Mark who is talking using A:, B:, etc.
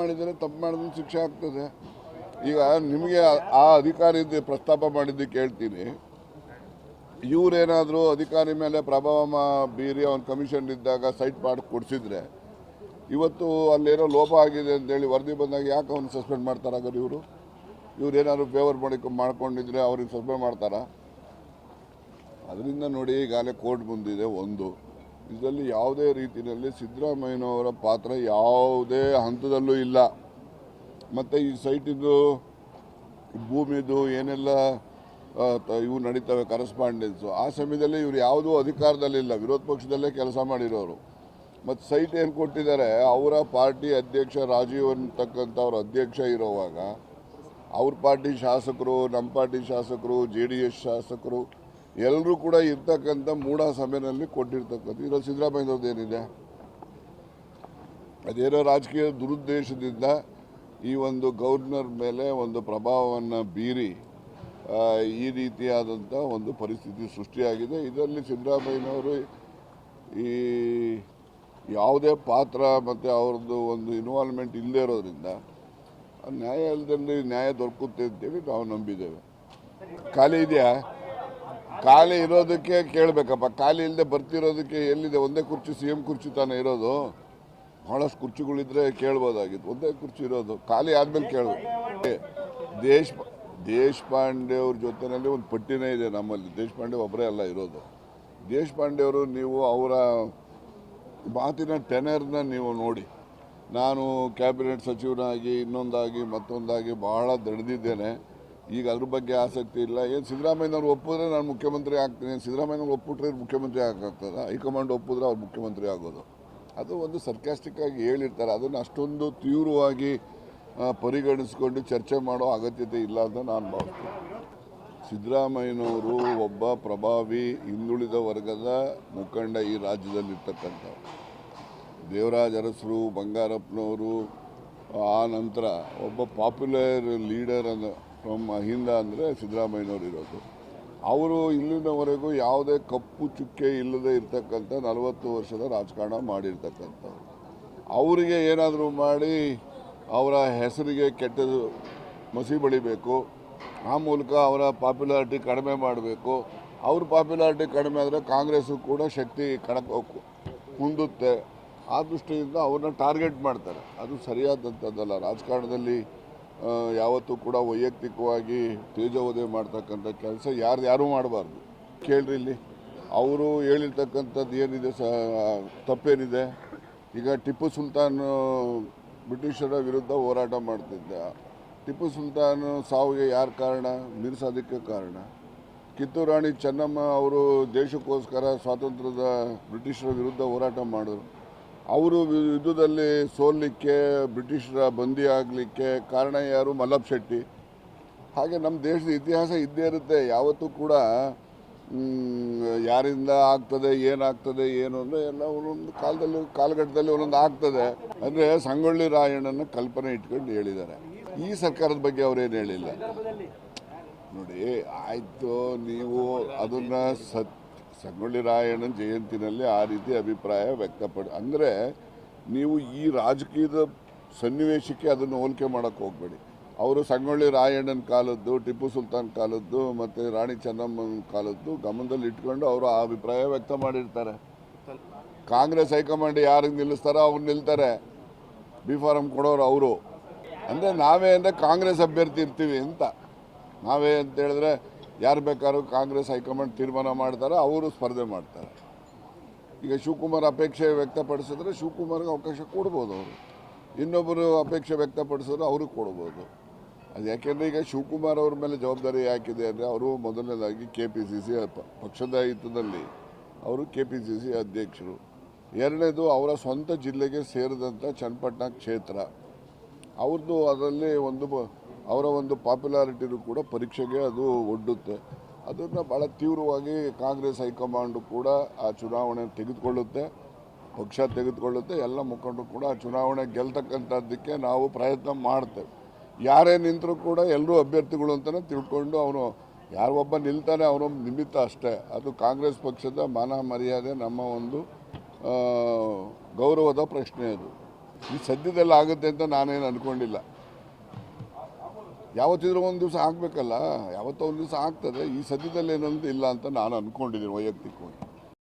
A: ಮಾಡಿದರೆ ತಪ್ಪು ಮಾಡಿದ್ರೆ ಶಿಕ್ಷೆ ಆಗ್ತದೆ. ಈಗ ನಿಮಗೆ ಆ ಅಧಿಕಾರಿ ಪ್ರಸ್ತಾಪ ಮಾಡಿದ್ದಕ್ಕೆ ಹೇಳ್ತೀನಿ ಇವರೇನಾದರೂ ಅಧಿಕಾರಿ ಮೇಲೆ ಪ್ರಭಾವ ಬೀರಿ ಅವ್ನ ಕಮಿಷನ್ ಇದ್ದಾಗ ಸೈಟ್ ಮಾಡಿ ಕೊಡಿಸಿದ್ರೆ, ಇವತ್ತು ಅಲ್ಲೇನೋ ಲೋಪ ಆಗಿದೆ ಅಂತೇಳಿ ವರದಿ ಬಂದಾಗ ಯಾಕೆ ಅವ್ನು ಸಸ್ಪೆಂಡ್ ಮಾಡ್ತಾರಾಗ ಇವರು ಇವ್ರು? ಏನಾದರೂ ಫೇವರ್ ಮಾಡಿ ಮಾಡ್ಕೊಂಡಿದ್ರೆ ಅವ್ರಿಗೆ ಸಸ್ಪೆಂಡ್ ಮಾಡ್ತಾರಾ? ಅದರಿಂದ ನೋಡಿ ಈಗಾಗಲೇ ಕೋರ್ಟ್ ಬಂದಿದೆ ಒಂದು. ಇದರಲ್ಲಿ ಯಾವುದೇ ರೀತಿಯಲ್ಲಿ ಸಿದ್ದರಾಮಯ್ಯನವರ ಪಾತ್ರ ಯಾವುದೇ ಹಂತದಲ್ಲೂ ಇಲ್ಲ. ಮತ್ತು ಈ ಸೈಟಿದು ಭೂಮಿದು ಏನೆಲ್ಲ ಇವು ನಡೀತವೆ ಕರೆಸ್ಪಾಂಡೆನ್ಸು ಆ ಸಮಯದಲ್ಲಿ ಇವರು ಯಾವುದೂ ಅಧಿಕಾರದಲ್ಲಿಲ್ಲ ವಿರೋಧ ಪಕ್ಷದಲ್ಲೇ ಕೆಲಸ ಮಾಡಿರೋರು. ಮತ್ತು ಸೈಟ್ ಏನು ಕೊಟ್ಟಿದ್ದಾರೆ, ಅವರ ಪಾರ್ಟಿ ಅಧ್ಯಕ್ಷ ರಾಜೀವ್ ಅಂತಕ್ಕಂಥ ಅವರ ಅಧ್ಯಕ್ಷ ಇರೋವಾಗ, ಅವ್ರ ಪಾರ್ಟಿ ಶಾಸಕರು, ನಮ್ಮ ಪಾರ್ಟಿ ಶಾಸಕರು ಜೆ ಡಿ ಎಸ್ ಶಾಸಕರು ಎಲ್ಲರೂ ಕೂಡ ಇರ್ತಕ್ಕಂಥ ಮೂಢ ಸಭೆಯಲ್ಲಿ ಕೊಟ್ಟಿರ್ತಕ್ಕಂಥ ಇದರಲ್ಲಿ ಸಿದ್ದರಾಮಯ್ಯವ್ರದ್ದು ಏನಿದೆ? ಅದೇನೋ ರಾಜಕೀಯ ದುರುದ್ದೇಶದಿಂದ ಈ ಒಂದು ಗವರ್ನರ್ ಮೇಲೆ ಒಂದು ಪ್ರಭಾವವನ್ನು ಬೀರಿ ಈ ರೀತಿಯಾದಂಥ ಒಂದು ಪರಿಸ್ಥಿತಿ ಸೃಷ್ಟಿಯಾಗಿದೆ. ಇದರಲ್ಲಿ ಸಿದ್ದರಾಮಯ್ಯನವರು ಈ ಯಾವುದೇ ಪಾತ್ರ ಮತ್ತು ಅವ್ರದ್ದು ಒಂದು ಇನ್ವಾಲ್ವ್ಮೆಂಟ್ ಇಲ್ಲದೇ ಇರೋದ್ರಿಂದ ನ್ಯಾಯಾಲಯದಲ್ಲಿ ನ್ಯಾಯ ದೊರಕುತ್ತೆ ಅಂತೇಳಿ ನಾವು ನಂಬಿದ್ದೇವೆ. ಖಾಲಿ ಇದೆಯಾ? ಖಾಲಿ ಇರೋದಕ್ಕೆ ಕೇಳಬೇಕಪ್ಪ. ಖಾಲಿ ಇಲ್ಲದೆ ಬರ್ತಿರೋದಕ್ಕೆ ಎಲ್ಲಿದೆ? ಒಂದೇ ಕುರ್ಚಿ ಸಿ ಎಂ ಕುರ್ಚಿ ತಾನೇ ಇರೋದು? ಬಹಳಷ್ಟು ಕುರ್ಚಿಗಳಿದ್ರೆ ಕೇಳ್ಬೋದಾಗಿತ್ತು. ಒಂದೇ ಕುರ್ಚಿ ಇರೋದು. ಖಾಲಿ ಆದ್ಮೇಲೆ ಕೇಳಬೇಕು ದೇಶ, ದೇಶಪಾಂಡೆ ಅವ್ರ ಜೊತೆಯಲ್ಲಿ ಒಂದು ಪಟ್ಟಿನೇ ಇದೆ ನಮ್ಮಲ್ಲಿ. ದೇಶಪಾಂಡೆ ಒಬ್ಬರೇ ಅಲ್ಲ ಇರೋದು. ದೇಶಪಾಂಡೆ ಅವರು ನೀವು ಅವರ ಮಾತಿನ ಟೆನರ್ನ ನೀವು ನೋಡಿ. ನಾನು ಕ್ಯಾಬಿನೆಟ್ ಸಚಿವನಾಗಿ ಇನ್ನೊಂದಾಗಿ ಮತ್ತೊಂದಾಗಿ ಬಹಳ ದಣಿದಿದ್ದೇನೆ. ಈಗ ಅದ್ರ ಬಗ್ಗೆ ಆಸಕ್ತಿ ಇಲ್ಲ. ಏನು ಸಿದ್ದರಾಮಯ್ಯನವ್ರು ಒಪ್ಪಿದ್ರೆ ನಾನು ಮುಖ್ಯಮಂತ್ರಿ ಆಗ್ತೀನಿ. ಸಿದ್ದರಾಮಯ್ಯನವ್ರು ಒಪ್ಪಿಟ್ರೆ ಮುಖ್ಯಮಂತ್ರಿ ಆಗಾಗ್ತದ ಹೈಕಮಾಂಡ್ ಒಪ್ಪಿದ್ರೆ ಅವ್ರು ಮುಖ್ಯಮಂತ್ರಿ ಆಗೋದು. ಅದು ಒಂದು ಸರ್ಕ್ಯಾಸ್ಟಿಕ್ ಆಗಿ ಹೇಳಿರ್ತಾರೆ. ಅದನ್ನು ಅಷ್ಟೊಂದು ತೀವ್ರವಾಗಿ ಪರಿಗಣಿಸ್ಕೊಂಡು ಚರ್ಚೆ ಮಾಡೋ ಅಗತ್ಯತೆ ಇಲ್ಲ ಅಂತ ನಾನು ಭಾವಿಸ್ತೀನಿ. ಸಿದ್ದರಾಮಯ್ಯನವರು ಒಬ್ಬ ಪ್ರಭಾವಿ, ಹಿಂದುಳಿದ ವರ್ಗದ ಮುಖಂಡ ಈ ರಾಜ್ಯದಲ್ಲಿರ್ತಕ್ಕಂಥ ದೇವರಾಜ ಅರಸರು ಬಂಗಾರಪ್ಪನವರು, ಆ ನಂತರ ಒಬ್ಬ ಪಾಪ್ಯುಲರ್ ಲೀಡರ್ ಅನ್ನ ಫ್ರಮ್ ಹಿಂದ ಅಂದರೆ ಸಿದ್ದರಾಮಯ್ಯನವರು ಇರೋದು. ಅವರು ಇಲ್ಲಿನವರೆಗೂ ಯಾವುದೇ ಕಪ್ಪು ಚುಕ್ಕೆ ಇಲ್ಲದೆ ಇರ್ತಕ್ಕಂಥ ನಲವತ್ತು ವರ್ಷದ ರಾಜಕಾರಣ ಮಾಡಿರ್ತಕ್ಕಂಥವ್ರು. ಅವರಿಗೆ ಏನಾದರೂ ಮಾಡಿ ಅವರ ಹೆಸರಿಗೆ ಕೆಟ್ಟದು ಮಸಿ ಬಳಿಬೇಕು. ಆ ಮೂಲಕ ಅವರ ಪಾಪ್ಯುಲಾರಿಟಿ ಕಡಿಮೆ ಮಾಡಬೇಕು. ಅವ್ರ ಪಾಪ್ಯುಲಾರಿಟಿ ಕಡಿಮೆ ಆದರೆ ಕಾಂಗ್ರೆಸ್ಸು ಕೂಡ ಶಕ್ತಿ ಕಡಕೋಕು ಮುಂದುತ್ತೆ ಆ ದೃಷ್ಟಿಯಿಂದ ಅವ್ರನ್ನ ಟಾರ್ಗೆಟ್ ಮಾಡ್ತಾರೆ. ಅದು ಸರಿಯಾದಂಥದ್ದಲ್ಲ. ರಾಜಕಾರಣದಲ್ಲಿ ಯಾವತ್ತೂ ಕೂಡ ವೈಯಕ್ತಿಕವಾಗಿ ತೇಜೋವಧೆ ಮಾಡ್ತಕ್ಕಂಥ ಕೆಲಸ ಯಾರು ಯಾರೂ ಮಾಡಬಾರ್ದು. ಕೇಳ್ರಿ ಇಲ್ಲಿ. ಅವರು ಹೇಳಿರ್ತಕ್ಕಂಥದ್ದು ಏನಿದೆ ಸ ತಪ್ಪೇನಿದೆ. ಈಗ ಟಿಪ್ಪು ಸುಲ್ತಾನ್ ಬ್ರಿಟಿಷರ ವಿರುದ್ಧ ಹೋರಾಟ ಮಾಡ್ತಿದ್ದ. ಟಿಪ್ಪು ಸುಲ್ತಾನ್ ಸಾವಿಗೆ ಯಾರು ಕಾರಣ? ಮೀರ್ಸಾದಕ್ಕೆ ಕಾರಣ. ಕಿತ್ತೂರು ರಾಣಿ ಚೆನ್ನಮ್ಮ ಅವರು ದೇಶಕ್ಕೋಸ್ಕರ ಸ್ವಾತಂತ್ರ್ಯದ ಬ್ರಿಟಿಷರ ವಿರುದ್ಧ ಹೋರಾಟ ಮಾಡಿದ್ರು. ಅವರು ಯುದ್ಧದಲ್ಲಿ ಸೋಲಿಕ್ಕೆ ಬ್ರಿಟಿಷರ ಬಂದಿ ಆಗಲಿಕ್ಕೆ ಕಾರಣ ಯಾರು? ಮಲ್ಲಪ್ಪ ಶೆಟ್ಟಿ. ಹಾಗೆ ನಮ್ಮ ದೇಶದ ಇತಿಹಾಸ ಇದ್ದೇ ಇರುತ್ತೆ. ಯಾವತ್ತೂ ಕೂಡ ಯಾರಿಂದ ಆಗ್ತದೆ, ಏನಾಗ್ತದೆ, ಏನು ಅಂದರೆ ಎಲ್ಲ ಒಂದೊಂದು ಕಾಲದಲ್ಲಿ, ಕಾಲಘಟ್ಟದಲ್ಲಿ ಒಂದೊಂದು ಆಗ್ತದೆ. ಅಂದರೆ ಸಂಗೊಳ್ಳಿ ರಾಯಣ್ಣನ ಕಲ್ಪನೆ ಇಟ್ಕೊಂಡು ಹೇಳಿದ್ದಾರೆ. ಈ ಸರ್ಕಾರದ ಬಗ್ಗೆ ಅವರೇನು ಹೇಳಿಲ್ಲ? ನೋಡಿ, ಆಯಿತು, ನೀವು ಅದನ್ನು ಸತ್ ಸಂಗೊಳ್ಳಿ ರಾಯಣ್ಣನ ಜಯಂತಿನಲ್ಲಿ ಆ ರೀತಿ ಅಭಿಪ್ರಾಯ ವ್ಯಕ್ತಪಡ, ಅಂದರೆ ನೀವು ಈ ರಾಜಕೀಯದ ಸನ್ನಿವೇಶಕ್ಕೆ ಅದನ್ನು ಹೋಲಿಕೆ ಮಾಡೋಕ್ಕೆ ಹೋಗಬೇಡಿ. ಅವರು ಸಂಗೊಳ್ಳಿ ರಾಯಣ್ಣನ ಕಾಲದ್ದು, ಟಿಪ್ಪು ಸುಲ್ತಾನ್ ಕಾಲದ್ದು, ಮತ್ತು ರಾಣಿ ಚೆನ್ನಮ್ಮನ ಕಾಲದ್ದು ಗಮನದಲ್ಲಿ ಇಟ್ಕೊಂಡು ಅವರು ಆ ಅಭಿಪ್ರಾಯ ವ್ಯಕ್ತ ಮಾಡಿರ್ತಾರೆ. ಕಾಂಗ್ರೆಸ್ ಹೈಕಮಾಂಡ್ ಯಾರಿಗೆ ನಿಲ್ಲಿಸ್ತಾರೋ ಅವ್ರು ನಿಲ್ತಾರೆ. ಬಿ ಫಾರಂ ಕೊಡೋರು ಅವರು. ಅಂದರೆ ನಾವೇ ಅಂದರೆ ಕಾಂಗ್ರೆಸ್ ಅಭ್ಯರ್ಥಿ ಇರ್ತೀವಿ ಅಂತ. ನಾವೇ ಅಂತ ಹೇಳಿದ್ರೆ ಯಾರು ಬೇಕಾದ್ರೂ ಕಾಂಗ್ರೆಸ್, ಹೈಕಮಾಂಡ್ ತೀರ್ಮಾನ ಮಾಡ್ತಾರೆ, ಅವರು ಸ್ಪರ್ಧೆ ಮಾಡ್ತಾರೆ. ಈಗ ಶಿವಕುಮಾರ್ ಅಪೇಕ್ಷೆ ವ್ಯಕ್ತಪಡಿಸಿದ್ರೆ ಶಿವಕುಮಾರ್ಗೆ ಅವಕಾಶ ಕೊಡ್ಬೋದು ಅವರು. ಇನ್ನೊಬ್ಬರು ಅಪೇಕ್ಷೆ ವ್ಯಕ್ತಪಡಿಸಿದ್ರೆ ಅವ್ರಿಗೆ ಕೊಡ್ಬೋದು. ಅದು ಯಾಕೆಂದರೆ ಈಗ ಶಿವಕುಮಾರ್ ಅವ್ರ ಮೇಲೆ ಜವಾಬ್ದಾರಿ ಯಾಕಿದೆ ಅಂದರೆ ಅವರು ಮೊದಲನೇದಾಗಿ ಕೆ ಪಿ ಸಿ ಸಿ ಪಕ್ಷದ ಹಿತದಲ್ಲಿ ಅವರು ಕೆ ಪಿ ಸಿ ಸಿ ಅಧ್ಯಕ್ಷರು. ಎರಡನೇದು ಅವರ ಸ್ವಂತ ಜಿಲ್ಲೆಗೆ ಸೇರಿದಂಥ ಚನ್ನಪಟ್ಟಣ ಕ್ಷೇತ್ರ. ಅವ್ರದ್ದು ಅದರಲ್ಲಿ ಒಂದು ಅವರ ಒಂದು ಪಾಪ್ಯುಲಾರಿಟಿನೂ ಕೂಡ ಪರೀಕ್ಷೆಗೆ ಅದು ಒಡ್ಡುತ್ತೆ. ಅದನ್ನು ಭಾಳ ತೀವ್ರವಾಗಿ ಕಾಂಗ್ರೆಸ್ ಹೈಕಮಾಂಡು ಕೂಡ ಆ ಚುನಾವಣೆ ತೆಗೆದುಕೊಳ್ಳುತ್ತೆ. ಪಕ್ಷ ತೆಗೆದುಕೊಳ್ಳುತ್ತೆ. ಎಲ್ಲ ಮುಖಂಡರು ಕೂಡ ಆ ಚುನಾವಣೆ ಗೆಲ್ತಕ್ಕಂಥದ್ದಕ್ಕೆ ನಾವು ಪ್ರಯತ್ನ ಮಾಡ್ತೇವೆ. ಯಾರೇ ನಿಂತರೂ ಕೂಡ ಎಲ್ಲರೂ ಅಭ್ಯರ್ಥಿಗಳು ಅಂತಲೇ ತಿಳ್ಕೊಂಡು ಅವನು ಯಾರು ಒಬ್ಬ ನಿಲ್ತಾನೆ ಅವನು ನಿಮಿತ್ತ ಅಷ್ಟೇ. ಅದು ಕಾಂಗ್ರೆಸ್ ಪಕ್ಷದ ಮಾನ ಮರ್ಯಾದೆ ನಮ್ಮ ಒಂದು ಗೌರವದ ಪ್ರಶ್ನೆ ಅದು. ಈ ಸದ್ಯದಲ್ಲಿ ಆಗುತ್ತೆ ಅಂತ ನಾನೇನು ಅಂದ್ಕೊಂಡಿಲ್ಲ ಯಾವತ್ತಿದ್ರೂ ಒಂದು ದಿವಸ ಆಗಬೇಕಲ್ಲ, ಯಾವತ್ತೋ ಒಂದು ದಿವಸ ಆಗ್ತದೆ. ಈ ಸದ್ಯದಲ್ಲಿ ಏನಂತ ಇಲ್ಲ ಅಂತ ನಾನು ಅಂದ್ಕೊಂಡಿದ್ದೀನಿ ವೈಯಕ್ತಿಕವಾಗಿ.